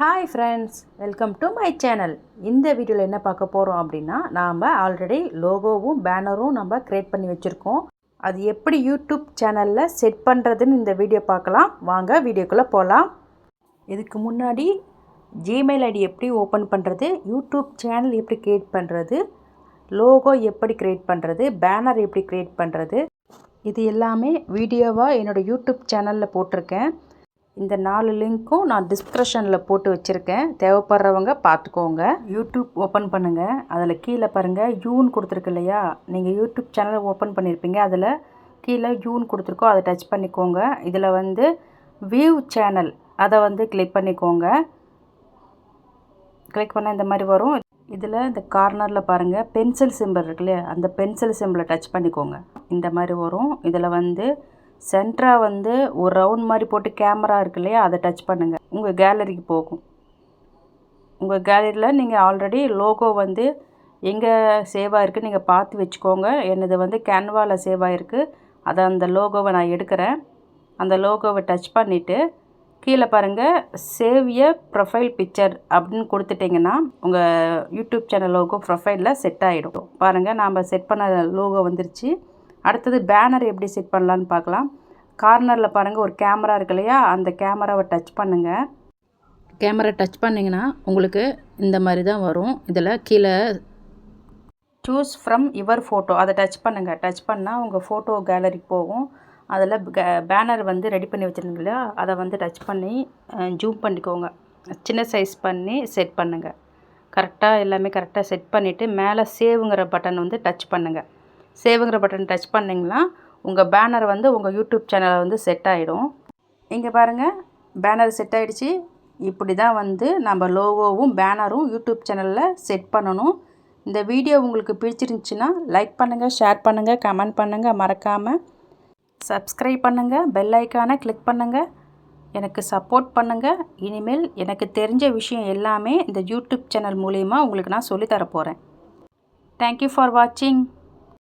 Hi friends welcome to my channel இந்த வீடியோவில் என்ன பார்க்க போகிறோம் அப்படின்னா நாம் ஆல்ரெடி லோகோவும் பேனரும் நம்ம க்ரியேட் பண்ணி வச்சுருக்கோம். அது எப்படி யூடியூப் சேனலில் செட் பண்ணுறதுன்னு இந்த வீடியோ பார்க்கலாம். வாங்க வீடியோக்குள்ளே போகலாம் இதுக்கு முன்னாடி ஜிமெயில் ஐடி எப்படி ஓப்பன் பண்ணுறது யூடியூப் சேனல் எப்படி க்ரியேட் பண்ணுறது லோகோ எப்படி க்ரியேட் பண்ணுறது பேனர் எப்படி க்ரியேட் பண்ணுறது இது எல்லாமே வீடியோவாக என்னோடய யூடியூப் சேனலில் போட்டிருக்கேன். இந்த நாலு லிங்க்கும் நான் டிஸ்கிரிப்ஷனில் போட்டு வச்சுருக்கேன். தேவைப்படுறவங்க பார்த்துக்கோங்க. யூடியூப் ஓப்பன் பண்ணுங்கள் அதில் கீழே பாருங்கள் யூன்னு கொடுத்துருக்கு இல்லையா? நீங்கள் யூடியூப் சேனலை ஓப்பன் பண்ணியிருப்பீங்க அதில் கீழே யூன்னு கொடுத்துருக்கோ அதை டச் பண்ணிக்கோங்க. இதில் வந்து வியூ சேனல் அதை வந்து கிளிக் பண்ணிக்கோங்க. கிளிக் பண்ணால் இந்த மாதிரி வரும். இதில் இந்த கார்னரில் பாருங்கள் பென்சில் சிம்பிள் இருக்கு இல்லையா? அந்த பென்சில் சிம்பிளை டச் பண்ணிக்கோங்க. இந்த மாதிரி வரும். இதில் வந்து சென்டராக வந்து ஒரு ரவுண்ட் மாதிரி போட்டு கேமரா இருக்கு இல்லையா அதை டச் பண்ணுங்கள் உங்கள் கேலரிக்கு போகும். உங்கள் கேலரியில் நீங்கள் ஆல்ரெடி லோகோ வந்து எங்கே சேவ் ஆகிருக்கு நீங்கள் பார்த்து வச்சுக்கோங்க. என்னது வந்து கேன்வாவில் சேவ் ஆகிருக்கு அதை அந்த லோகோவை நான் எடுக்கிறேன். அந்த லோகோவை டச் பண்ணிவிட்டு கீழே பாருங்கள் சேவ் எ ப்ரொஃபைல் பிக்சர் அப்படின்னு கொடுத்துட்டிங்கன்னா உங்கள் யூடியூப் சேனல் லோகோ ப்ரொஃபைலில் செட் ஆகிடும் பாருங்கள் நாம் செட் பண்ண லோகோ வந்துருச்சு. அடுத்தது பேனர் எப்படி செட் பண்ணலான்னு பார்க்கலாம். கார்னரில் பாருங்கள் ஒரு கேமரா இருக்கு இல்லையா? அந்த கேமராவை டச் பண்ணுங்கள் கேமரா டச் பண்ணிங்கன்னா உங்களுக்கு இந்த மாதிரி தான் வரும். இதில் கீழே சூஸ் ஃப்ரம் யுவர் ஃபோட்டோ அதை டச் பண்ணுங்கள் டச் பண்ணால் உங்கள் ஃபோட்டோ கேலரிக்கு போகும். அதில் பேனர் வந்து ரெடி பண்ணி வச்சுருந்தீங்க இல்லையா? அதை வந்து டச் பண்ணி ஜூம் பண்ணிக்கோங்க. சின்ன சைஸ் பண்ணி செட் பண்ணுங்கள் கரெக்டாக எல்லாமே கரெக்டாக செட் பண்ணிவிட்டு மேலே சேவுங்கிற பட்டன் வந்து டச் பண்ணுங்கள் சேவுங்கிற பட்டன் டச் பண்ணிங்கன்னா உங்கள் பேனர் வந்து உங்கள் யூடியூப் சேனலில் வந்து செட் ஆகிடும் இங்கே பாருங்கள் பேனர் செட் ஆகிடுச்சு இப்படி தான் வந்து நம்ம லோகோவும் பேனரும் யூடியூப் சேனலில் செட் பண்ணணும். இந்த வீடியோ உங்களுக்கு பிடிச்சிருந்துச்சின்னா லைக் பண்ணுங்கள் ஷேர் பண்ணுங்கள் கமெண்ட் பண்ணுங்கள் மறக்காமல் சப்ஸ்கிரைப் பண்ணுங்கள் பெல் ஐக்கானை கிளிக் பண்ணுங்கள் எனக்கு சப்போர்ட் பண்ணுங்கள் இனிமேல் எனக்கு தெரிஞ்ச விஷயம் எல்லாமே இந்த யூடியூப் சேனல் மூலிமா உங்களுக்கு நான் சொல்லித்தரப்போகிறேன் தேங்க்யூ ஃபார் வாட்சிங்